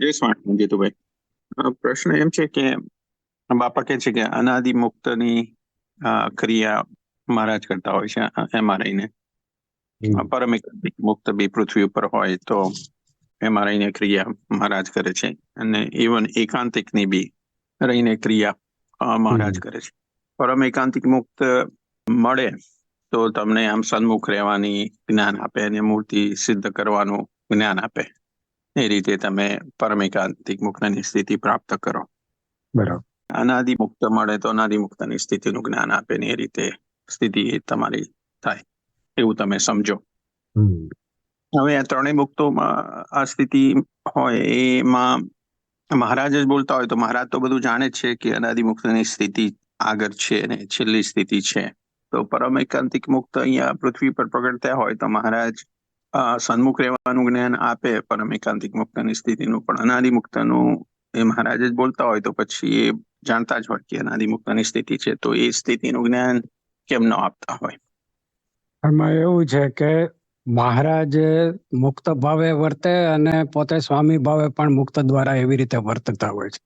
જય સ્વામી જીતુભાઈ. પ્રશ્ન એમ છે કે બાપા કહે છે કે અનાદિ મુક્તની ક્રિયા મહારાજ કરતા હોય છે એમાં રહીને પરમિક મુક્ત બી પૃથ્વી ઉપર હોય તો એમાં રહીને ક્રિયા મહારાજ કરે છે. અને ઇવન એકાંતિકની બી રહીને ક્રિયા મહારાજ કરે છે. પરમ એકાંતિક મુક્ત મળે તો તમને આમ સન્મુખ રહેવાની જ્ઞાન આપે અને મૂર્તિ સિદ્ધ કરવાનું જ્ઞાન આપે. એ રીતે તમે પરમ એકાંતિક મુક્તની સ્થિતિ પ્રાપ્ત કરો. બરાબર. અનાદિ મુક્ત મળે તો અનાદિ મુક્તની સ્થિતિનું જ્ઞાન આપે ને એ રીતે સ્થિતિ તમારી થાય. એવું તમે સમજો. હવે આ ત્રણેય મુક્તોમાં આ સ્થિતિ હોય એમાં મહારાજ જ બોલતા હોય તો મહારાજ તો બધું જાણે છે કે અનાદિ મુક્તની સ્થિતિ આગળ છે અને છેલ્લી સ્થિતિ છે. તો પરમ એકાંતિક મુક્ત અહીંયા પૃથ્વી પર પ્રગટતા હોય તો મહારાજ સન્મુખ રહેવાનું જ્ઞાન આપે પરમ એકાંતિક મુક્તની સ્થિતિનું પણ અનાદિ મુક્તનું એ મહારાજ જ બોલતા હોય તો પછી એ જાણતા જ હોય કે અનાદિ મુક્તની સ્થિતિ છે, તો એ સ્થિતિનું જ્ઞાન કેમ ન આપતા હોય? એમાં એવું છે કે મહારાજ મુક્ત ભાવે વર્તે અને પોતે સ્વામી ભાવે પણ મુક્ત દ્વારા એવી રીતે વર્તતા હોય છે.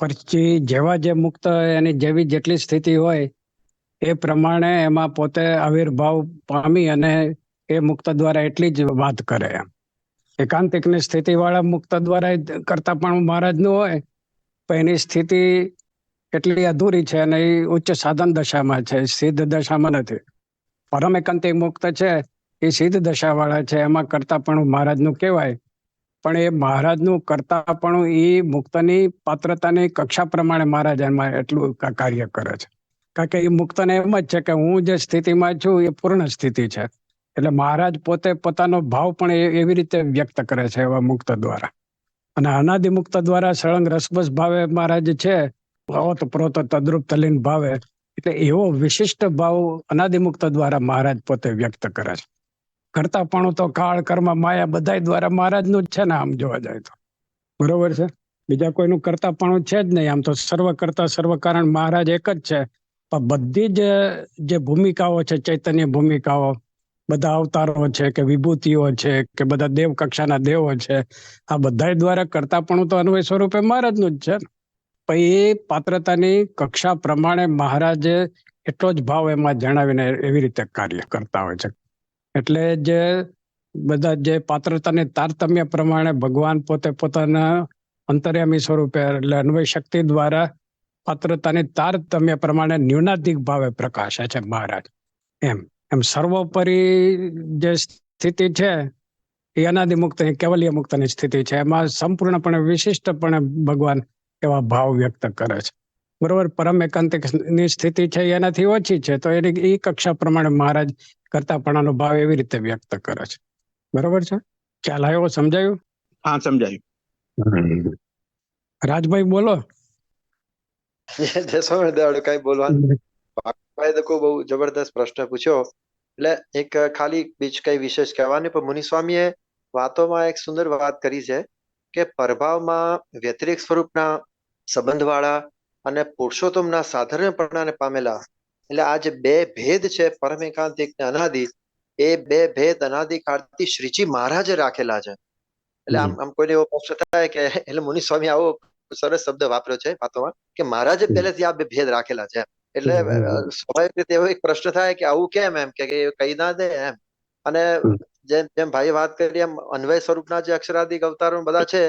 પછી જેવા જે મુક્ત એની જેવી જેટલી સ્થિતિ હોય, એ પ્રમાણે એમાં પોતે આવિર્ભાવ પામી અને એ મુક્ત દ્વારા એટલી જ વાત કરે એમ. એકાંતિકની સ્થિતિ વાળા મુક્ત દ્વારા કરતા પણ મહારાજનું હોય, પણ એની સ્થિતિ એટલી અધૂરી છે અને એ ઉચ્ચ સાધન દશામાં છે, સિદ્ધ દશામાં નથી. પરમ એકાંતિક મુક્ત છે, એ સિદ્ધ દશાવાળા છે, એમાં કરતા પણ મહારાજનું કહેવાય. પણ એ મહારાજનું કરતા પણ એ મુક્તની પાત્રતાની કક્ષા પ્રમાણે મહારાજ એમાં એટલું કાર્ય કરે છે. કારણ કે એ મુક્તને એમ જ છે કે હું જે સ્થિતિમાં છું એ પૂર્ણ સ્થિતિ છે. એટલે મહારાજ પોતે પોતાનો ભાવ પણ એવી રીતે વ્યક્ત કરે છે એવા મુક્ત દ્વારા. અને અનાદિ મુક્ત દ્વારા સળંગ રસબસ ભાવે મહારાજ છે ઓત પ્રોત તદ્રુપ તલીન ભાવે. એટલે એવો વિશિષ્ટ ભાવ અનાદિમુક્ત દ્વારા મહારાજ પોતે વ્યક્ત કરે છે. કરતાપણું તો કાળ, કર્મ, માયા બધા દ્વારા મહારાજનું જ છે ને આમ જોવા જાય તો. બરોબર છે? બીજા કોઈનું કરતાપણું છે જ નહીં. આમ તો સર્વ કરતા સર્વ કારણ મહારાજ એક જ છે. પણ બધી જ, જે ભૂમિકાઓ છે, ચૈતન્ય ભૂમિકાઓ બધા અવતારો છે કે વિભૂતિઓ છે કે બધા દેવ કક્ષાના દેવો છે, આ બધા દ્વારા કરતા પણ તો અન્વય સ્વરૂપે મહારાજનું જ છે પછી એ પાત્રતાની કક્ષા પ્રમાણે મહારાજે એટલો જ ભાવ એમાં જણાવીને એવી રીતે કાર્ય કરતા હોય છે. એટલે જે બધા જે પાત્રતાની તારતમ્ય પ્રમાણે ભગવાન પોતે પોતાના અંતર્યામી સ્વરૂપે એટલે અન્વય શક્તિ દ્વારા પાત્રતાની તારતમ્ય પ્રમાણે ન્યૂનાધિક ભાવે પ્રકાશે છે મહારાજ. એમ. એમ સર્વોપરી જે સ્થિતિ છે એ અનાદિ મુક્ત કેવલ્ય મુક્તની સ્થિતિ છે. એમાં સંપૂર્ણપણે વિશિષ્ટપણે ભગવાન એવા ભાવ વ્યક્ત કરે છે. બરોબર? પરમ એકાંતિકની સ્થિતિ છે એનાથી ઓછી છે તો એની એ કક્ષા પ્રમાણે મહારાજ કરતાપણાનો ભાવ એવી રીતે વ્યક્ત કરે છે. બરોબર છે? ખ્યાલ આવ્યો? સમજાયું? હા સમજાયું. રાજભાઈ બોલો. કઈ બોલવાનું ભાઈ બહુ જબરદસ્ત પ્રશ્ન પૂછ્યો. એટલે એક ખાલી બીજ કઈ વિશેષ કહેવાની પણ મુનિસ્વામીએ વાતોમાં એક સુંદર વાત કરી છે કે પ્રભાવમાં વ્યતિરેક સ્વરૂપના સંબંધવાળા અને પુરુષોત્તમના સાધારણપણાને પામેલા એટલે આ જે બે ભેદ છે પરમ એકાંતિક ને અનાદિ એ બે ભેદ અનાદિ કાળથી શ્રીજી મહારાજે રાખેલા છે. એટલે આમ આમ કોઈને એવો પ્રશ્ન થાય કે એટલે મુનિસ્વામી આવો સરસ શબ્દ વાપર્યો છે વાતોમાં કે મહારાજે. પહેલેથી આ બે ભેદ રાખેલા છે. એટલે સ્વાભાવિક રીતે એવો એક પ્રશ્ન થાય કે આવું કેમ એમ? કે કહી ના દે એમ. અને જેમ જેમ ભાઈ વાત કરી એમ અન્વય સ્વરૂપના જે અક્ષરાધિક અવતારો બધા છે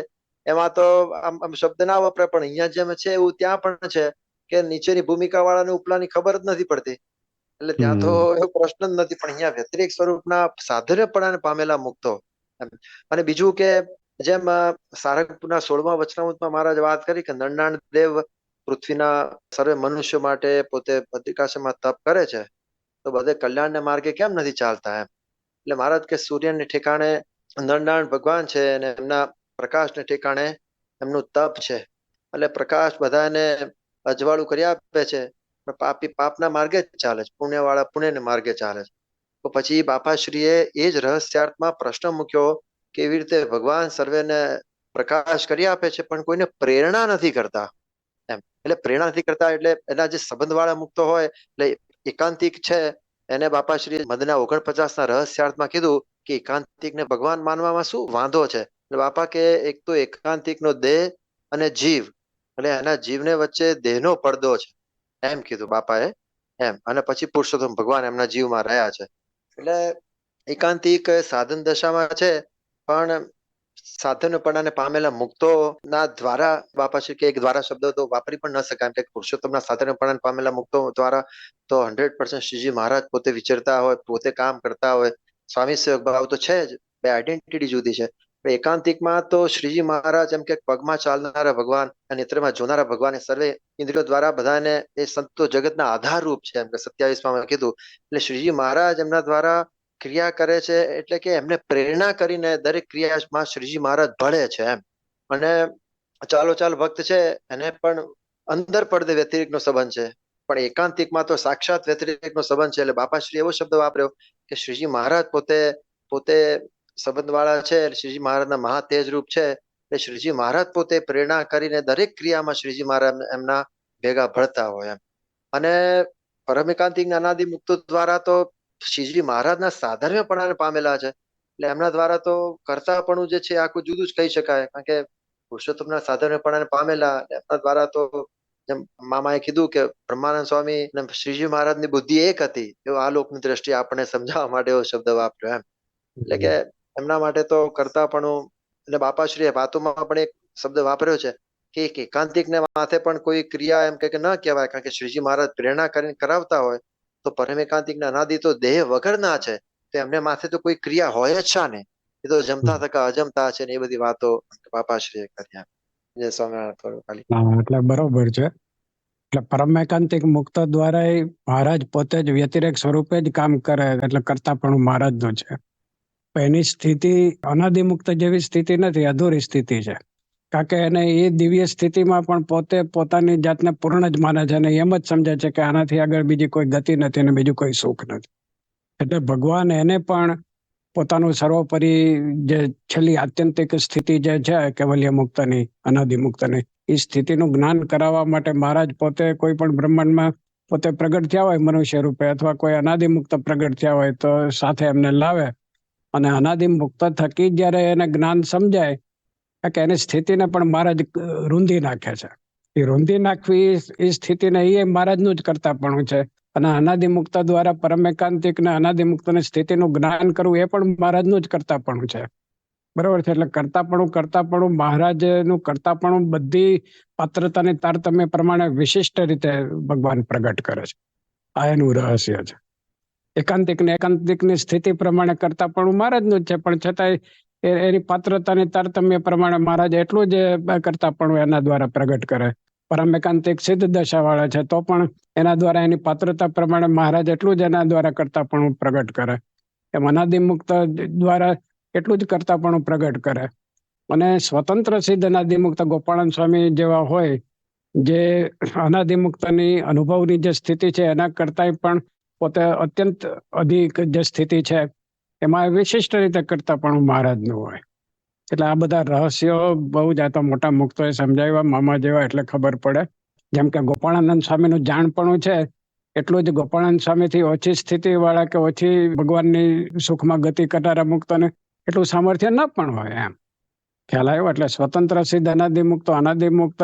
એમાં તો આમ શબ્દ ના વપરાય પણ અહીંયા જેમ છે એવું ત્યાં પણ છે કે નીચેની ભૂમિકા વાળાને ઉપલાની ખબર જ નથી પડતી. એટલે ત્યાં તો એવો પ્રશ્ન જ નથી પણ અહીંયા વ્યતિરેક સ્વરૂપના સાધર્યપણાને પામેલા મુક્તો. અને બીજું કે જેમ સારંગપુરના સોળમા વચનામૃતમાં મહારાજ વાત કરી કે નરનાણ દેવ પૃથ્વીના સર્વે મનુષ્ય માટે પોતે બદ્રિકાશ્રમમાં તપ કરે છે, તો બધે કલ્યાણને માર્ગે કેમ નથી ચાલતા એમ? એટલે મહારાજ કે સૂર્યને ઠેકાણે નરનારાયણ ભગવાન છે અને એમના પ્રકાશને ઠેકાણે એમનું તપ છે. એટલે પ્રકાશ બધાને અજવાળું કરી આપે છે પાપી પાપના માર્ગે જ ચાલે છે, પુણ્યવાળા પુણ્યને માર્ગે ચાલે છે. તો પછી બાપાશ્રીએ એ જ રહસ્યાર્થમાં પ્રશ્ન મૂક્યો કે એવી રીતે ભગવાન સર્વેને પ્રકાશ કરી આપે છે, પણ કોઈને પ્રેરણા નથી કરતા. એમ. એટલે પ્રેરણા નથી કરતા, એટલે એના જે સંબંધવાળા મુક્તો હોય, એટલે એકાંતિક છે, એને બાપાશ્રી મદના ઓગણપચાસ ના રહસ્યાર્થમાં કીધું કે એકાંતિક ને ભગવાન માનવામાં શું? વાંધો છે. એટલે બાપા કે એક તો એકાંતિક નો દેહ અને જીવ એટલે એના જીવને વચ્ચે દેહનો પડદો છે. એમ કીધું બાપાએ. એમ. અને પછી પુરુષોત્તમ ભગવાન એમના જીવમાં રહ્યા છે. એટલે એકાંતિક સાધન દશામાં છે, પણ સાધનપણાને પામેલા મુક્તો ના દ્વારા બાપા કે એક દ્વારા શબ્દ તો વાપરી પણ ન શકાય. એમ કે પુરુષોત્તમના સાધનપણાને પામેલા મુક્તો દ્વારા તો હંડ્રેડ પર્સન્ટ શ્રીજી મહારાજ પોતે વિચરતા હોય, પોતે કામ કરતા હોય. સ્વામી સેવક ભાવ તો છે જ, બે આઈડેન્ટિટી જુદી છે. એકાંતિકમાં તો શ્રીજી મહારાજ એમ કે પગમાં ચાલનારા ભગવાન અને નેત્રમાં જોનારા ભગવાન સર્વે ઇન્દ્રિયો દ્વારા બધાને એ સંતો જગતના આધાર રૂપ છે. એમ કે સત્યાવીસમાં કીધું. એટલે શ્રીજી મહારાજ એમના દ્વારા ક્રિયા કરે છે એટલે કે એમને પ્રેરણા કરીને દરેક ક્રિયામાં શ્રીજી મહારાજ ભળે છે એમ. અને ચાલો ચાલ ભક્ત છે, એને પણ અંદર પડદે વ્યતિરિક્ત સંબંધ છે. પણ એકાંતિકમાં તો સાક્ષાત વ્યતિરિક્ત સંબંધ છે, એટલે બાપાશ્રી એવો શબ્દ વાપર્યો કે શ્રીજી મહારાજ પોતે પોતે સંબંધ વાળા છે શ્રીજી મહારાજના મહા તેજ રૂપ છે, એટલે શ્રીજી મહારાજ પોતે પ્રેરણા કરીને દરેક ક્રિયામાં શ્રીજી મહારાજ એમના ભેગા ભળતા હોય એમ. અને પરમ એકાંતિક અનાદિ મુક્તો દ્વારા તો શ્રીજી મહારાજના સાધર્મ્યપણાને પામેલા છે. એટલે એમના દ્વારા તો કરતાપણું જે છે આખું જુદું જ કહી શકાય. કારણ કે પુરુષોત્તમના સાધર્મ્યપણાને પામેલા એમના દ્વારા તો જેમ મામાએ કીધું કે બ્રહ્માનંદ સ્વામી અને શ્રીજી મહારાજની બુદ્ધિ એક હતી. એવો આ લોકની દ્રષ્ટિએ આપણને સમજાવવા માટે એવો શબ્દ વાપર્યો એમ. એટલે કે એમના માટે તો કરતાપણું અને બાપાશ્રીએ વાતોમાં પણ એક શબ્દ વાપર્યો છે કે એક એકાંતિક ને માથે પણ કોઈ ક્રિયા એમ કે ન કહેવાય. કારણ કે શ્રીજી મહારાજ પ્રેરણા કરીને કરાવતા હોય તો પરમ એકાંતિક અનાદિ તો દેહ વગરના છે. તો એમને માથે તો કોઈ ક્રિયા હોય જ ને એ તો જમતા થકા અજમતા છે ને એ બધી વાતો બાપાશ્રીએ કર્યા જય સ્વામિનારાયણ થોડું ખાલી. એટલે બરોબર છે. એટલે પરમ એકાંતિક મુક્ત દ્વારા મહારાજ પોતે જ વ્યતિરેક સ્વરૂપે જ કામ કરે એટલે કરતા પણ મહારાજનું છે એની સ્થિતિ અનાદિ મુક્ત જેવી સ્થિતિ નથી, અધૂરી સ્થિતિ છે. કારણ કે એને એ દિવ્ય સ્થિતિમાં પણ પોતે પોતાની જાતને પૂર્ણ જ માને છે અને એમ જ સમજે છે કે આનાથી આગળ બીજી કોઈ ગતિ નથી અને બીજું કોઈ સુખ નથી. એટલે ભગવાન એને પણ પોતાનું સર્વોપરી જે છેલ્લી આત્યંતિક સ્થિતિ જે છે કેવલ્ય મુક્તની અનાદિ મુક્તની એ સ્થિતિનું જ્ઞાન કરાવવા માટે મહારાજ પોતે કોઈ પણ બ્રહ્માંડમાં પોતે પ્રગટ થયા હોય મનુષ્ય રૂપે અથવા કોઈ અનાદિ મુક્ત પ્રગટ થયા હોય તો સાથે એમને લાવે. અને અનાદિ મુક્ત થકી જ્યારે એને જ્ઞાન સમજાય કે એની સ્થિતિને પણ મહારાજ રૂંધી નાખે છે. એ રૂંધી નાખવી એ સ્થિતિને એ મહારાજનું જ કરતાપણું છે. અને અનાદિ મુક્ત દ્વારા પરમ એકાંતિક ને અનાદિ મુક્તની સ્થિતિનું જ્ઞાન કરવું એ પણ મહારાજનું જ કરતાપણું છે. બરોબર છે? એટલે કરતાપણું કરતાપણું, મહારાજનું કરતાપણું બધી પાત્રતાની તારતમ્ય પ્રમાણે વિશિષ્ટ રીતે ભગવાન પ્રગટ કરે છે. આ એનું રહસ્ય છે. એકાંતિક ને એકાંતિકની સ્થિતિ પ્રમાણે કરતા પણ મહારાજનું જ છે. પણ છતાંય એની પાત્રતાની તારતમ્ય પ્રમાણે મહારાજ એટલું જ કરતાપણું એના દ્વારા પ્રગટ કરે. પરમ એકાંતિક સિદ્ધ દશા વાળા છે, તો પણ એના દ્વારા એની પાત્રતા પ્રમાણે મહારાજ એટલું જ એના દ્વારા કરતાપણું પ્રગટ કરે. એમ અનાદિ મુક્ત દ્વારા એટલું જ કરતાપણું પ્રગટ કરે. અને સ્વતંત્ર સિદ્ધ અનાદિમુક્ત ગોપાલન સ્વામી જેવા હોય, જે અનાદિમુક્તની અનુભવની જે સ્થિતિ છે, એના કરતાંય પણ પોતે અત્યંત અધિક જે સ્થિતિ છે એમાં વિશિષ્ટ રીતે કરતા પણ મહારાજનું હોય. એટલે આ બધા રહસ્યો બહુ જ આ તો મોટા મુક્તોએ સમજાવ્યા, મામા જેવા એટલે ખબર પડે. જેમ કે ગોપાળાનંદ સ્વામીનું જાણપણું છે, એટલું જ ગોપાળાનંદ સ્વામીથી ઓછી સ્થિતિ વાળા કે ઓછી ભગવાનની સુખમાં ગતિ કરનારા મુક્તોને એટલું સામર્થ્ય ન પણ હોય એમ. ખ્યાલ આવ્યો? એટલે સ્વતંત્ર સિદ્ધ અનાદિ મુક્ત અનાદિ મુક્ત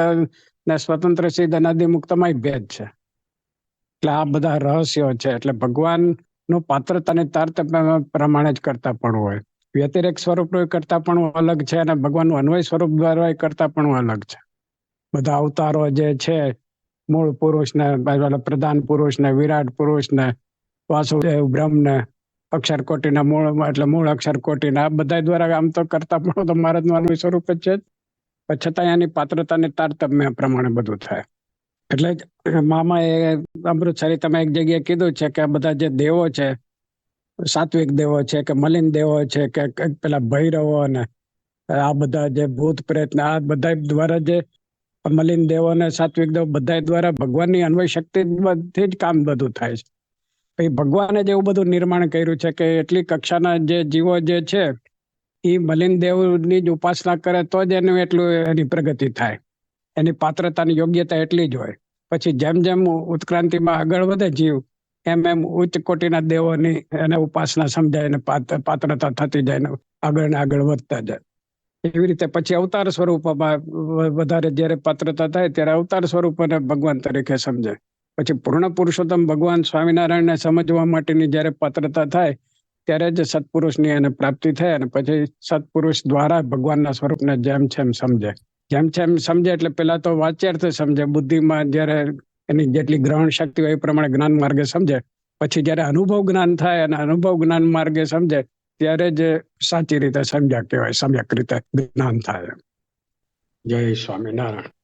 ને સ્વતંત્ર સિદ્ધ અનાદિ મુક્તમાં ભેદ છે. એટલે આ બધા રહસ્યો છે. એટલે ભગવાન નું પાત્રતાની તારતમ્ય પ્રમાણે જ કરતા પણ હોય. વ્યતિરેક સ્વરૂપનું કરતા પણ અલગ છે અને ભગવાનનું અન્વય સ્વરૂપ દ્વારા કરતા પણ અલગ છે. બધા અવતારો જે છે, મૂળ પુરુષ ને પ્રધાન પુરુષ ને વિરાટ પુરુષ ને વાસુદેવ બ્રહ્મ ને અક્ષર કોટીના મૂળ, એટલે મૂળ, અક્ષર કોટીના, આ બધા દ્વારા આમ તો કરતા પણ તો મહારાજનું અન્વય સ્વરૂપ જ છે. છતાં એની પાત્રતાની તારતમ્ય પ્રમાણે બધું થાય. એટલે મામાએ અમૃતસરી તમે એક જગ્યાએ કીધું છે કે બધા જે દેવો છે, સાત્વિક દેવો છે કે મલિન દેવો છે કે પેલા ભૈરવો અને આ બધા જે ભૂત પ્રેત ને આ બધા દ્વારા જે મલિન દેવો ને સાત્વિક દેવો બધા દ્વારા ભગવાનની અન્વય શક્તિ જ કામ બધું થાય છે. પછી ભગવાને જ એવું બધું નિર્માણ કર્યું છે કે એટલી કક્ષાના જે જીવો જે છે, એ મલિન દેવની જ ઉપાસના કરે તો જ એનું એટલું એની પ્રગતિ થાય. એની પાત્રતાની યોગ્યતા એટલી જ હોય. પછી જેમ જેમ ઉત્ક્રાંતિમાં આગળ વધે જીવ, એમ એમ ઉચ્ચ કોટીના દેવોની એને ઉપાસના સમજાય ને પાત્રતા થતી જાય ને આગળ ને આગળ વધતા જાય. એવી રીતે પછી અવતાર સ્વરૂપમાં વધારે જ્યારે પાત્રતા થાય ત્યારે અવતાર સ્વરૂપને ભગવાન તરીકે સમજે પછી પૂર્ણ પુરુષોત્તમ ભગવાન સ્વામિનારાયણને સમજવા માટેની જ્યારે પાત્રતા થાય, ત્યારે જ સત્પુરુષની એને પ્રાપ્તિ થાય અને પછી સત્પુરુષ દ્વારા ભગવાનના સ્વરૂપને જેમ છે એમ સમજે જેમ જેમ સમજે એટલે પેલા તો વાચ્યાર્થ સમજે. બુદ્ધિમાં જ્યારે એની જેટલી ગ્રહણ શક્તિ હોય એ પ્રમાણે જ્ઞાન માર્ગે સમજે. પછી જયારે અનુભવ જ્ઞાન થાય અને અનુભવ જ્ઞાન માર્ગે સમજે, ત્યારે જ સાચી રીતે સમજ્યા કહેવાય સમ્યક રીતે જ્ઞાન થાય જય સ્વામિનારાયણ.